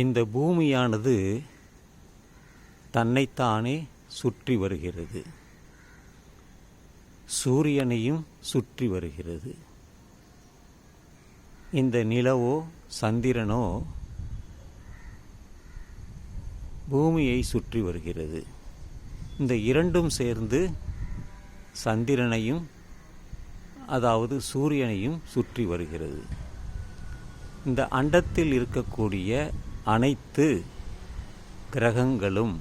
இந்த பூமியானது தன்னைத்தானே சுற்றி வருகிறது. சூரியனையும் சுற்றி வருகிறது. இந்த நிலவோ சந்திரனோ பூமியை சுற்றி வருகிறது. இந்த இரண்டும் சேர்ந்து சந்திரனையும் அதாவது சூரியனையும் சுற்றி வருகிறது. இந்த அண்டத்தில் இருக்கக்கூடிய அனைத்து கிரகங்களும்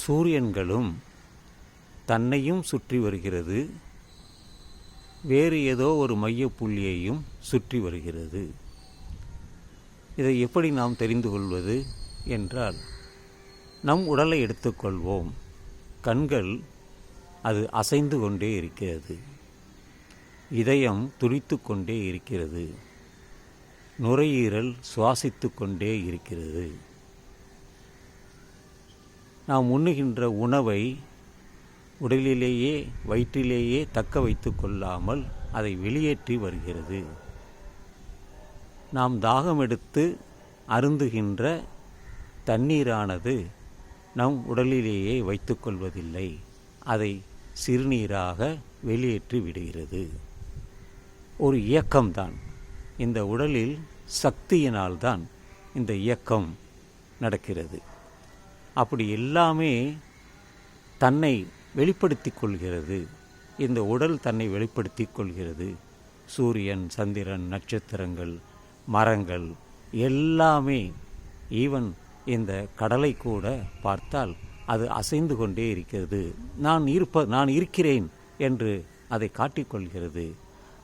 சூரியன்களும் தன்னையும் சுற்றி வருகிறது. வேறு ஏதோ ஒரு மையப்புள்ளியையும் சுற்றி வருகிறது. இதை எப்படி நாம் தெரிந்து கொள்வது என்றால் நம் உடலை எடுத்துக்கொள்வோம் கண்கள் அது அசைந்து கொண்டே இருக்கிறது. இதயம் துடித்து கொண்டே இருக்கிறது. நுரையீரல் சுவாசித்து கொண்டே இருக்கிறது. நாம் உண்ணுகின்ற உணவை உடலிலேயே வயிற்றிலேயே தக்க வைத்து கொள்ளாமல் அதை வெளியேற்றி வருகிறது. நாம் தாகம் எடுத்து அருந்துகின்ற தண்ணீரானது நம் உடலிலேயே வைத்துக்கொள்வதில்லை அதை சிறுநீராக வெளியேற்றி விடுகிறது. ஒரு இயக்கம்தான். இந்த உடலில் சக்தியினால்தான் இந்த இயக்கம் நடக்கிறது. அப்படி எல்லாமே தன்னை வெளிப்படுத்தி கொள்கிறது. இந்த உடல் தன்னை வெளிப்படுத்தி கொள்கிறது. சூரியன் சந்திரன் நட்சத்திரங்கள் மரங்கள் எல்லாமே ஈவன் இந்த கடலை கூட பார்த்தால் அது அசைந்து கொண்டே இருக்கிறது. நான் இருப்ப நான் இருக்கிறேன் என்று அதை காட்டிக்கொள்கிறது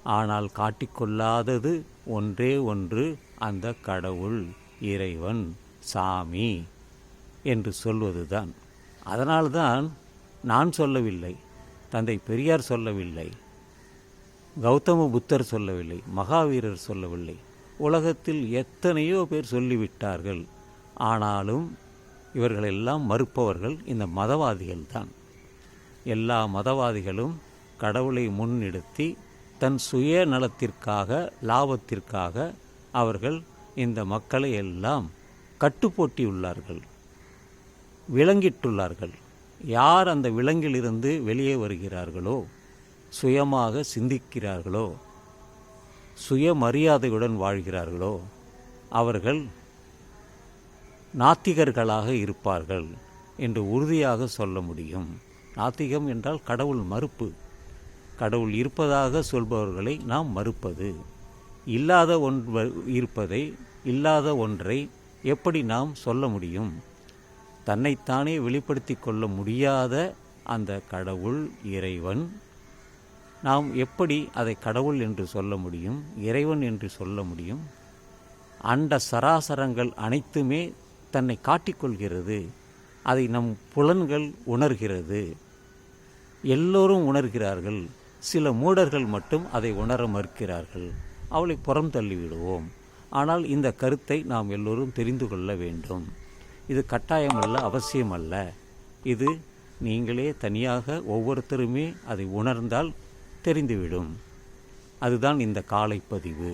ஆனால் காட்டிக்கொள்ளாதது ஒன்றே ஒன்று அந்த கடவுள் இறைவன் சாமி என்று சொல்வதுதான். அதனால்தான் நான் சொல்லவில்லை தந்தை பெரியார் சொல்லவில்லை கௌதம புத்தர் சொல்லவில்லை மகாவீரர் சொல்லவில்லை. உலகத்தில் எத்தனையோ பேர் சொல்லிவிட்டார்கள். ஆனாலும் இவர்களெல்லாம் மறுப்பவர்கள் இந்த மதவாதிகள்தான். எல்லா மதவாதிகளும் கடவுளை முன்னிறுத்தி தன் சுய நலத்திற்காக லாபத்திற்காக அவர்கள் இந்த மக்களை எல்லாம் கட்டுப்போட்டியுள்ளார்கள். விளங்கிட்டுள்ளார்கள். யார் அந்த விலங்கிலிருந்து வெளியே வருகிறார்களோ சுயமாக சிந்திக்கிறார்களோ சுயமரியாதையுடன் வாழ்கிறார்களோ அவர்கள் நாத்திகர்களாக இருப்பார்கள் என்று உறுதியாக சொல்ல முடியும். நாத்திகம் என்றால் கடவுள் மறுப்பு. கடவுள் இருப்பதாக சொல்பவர்களை நாம் மறுப்பது. இல்லாத ஒன்று இருப்பதை இல்லாத ஒன்றை எப்படி நாம் சொல்ல முடியும்? தன்னைத்தானே வெளிப்படுத்தி கொள்ள முடியாத அந்த கடவுள் இறைவன். நாம் எப்படி அதை கடவுள் என்று சொல்ல முடியும்? இறைவன் என்று சொல்ல முடியும்? அண்ட சராசரங்கள் அனைத்துமே தன்னை காட்டிக்கொள்கிறது அதை நம் புலன்கள் உணர்கிறது. எல்லோரும் உணர்கிறார்கள். சில மூடர்கள் மட்டும் அதை உணர மறுக்கிறார்கள். அவளை புறம் தள்ளிவிடுவோம். ஆனால் இந்த கருத்தை நாம் எல்லோரும் தெரிந்து கொள்ள வேண்டும். இது கட்டாயமல்ல அவசியமல்ல. இது நீங்களே தனியாக ஒவ்வொருத்தருமே அதை உணர்ந்தால் தெரிந்துவிடும். அதுதான் இந்த காலை பதிவு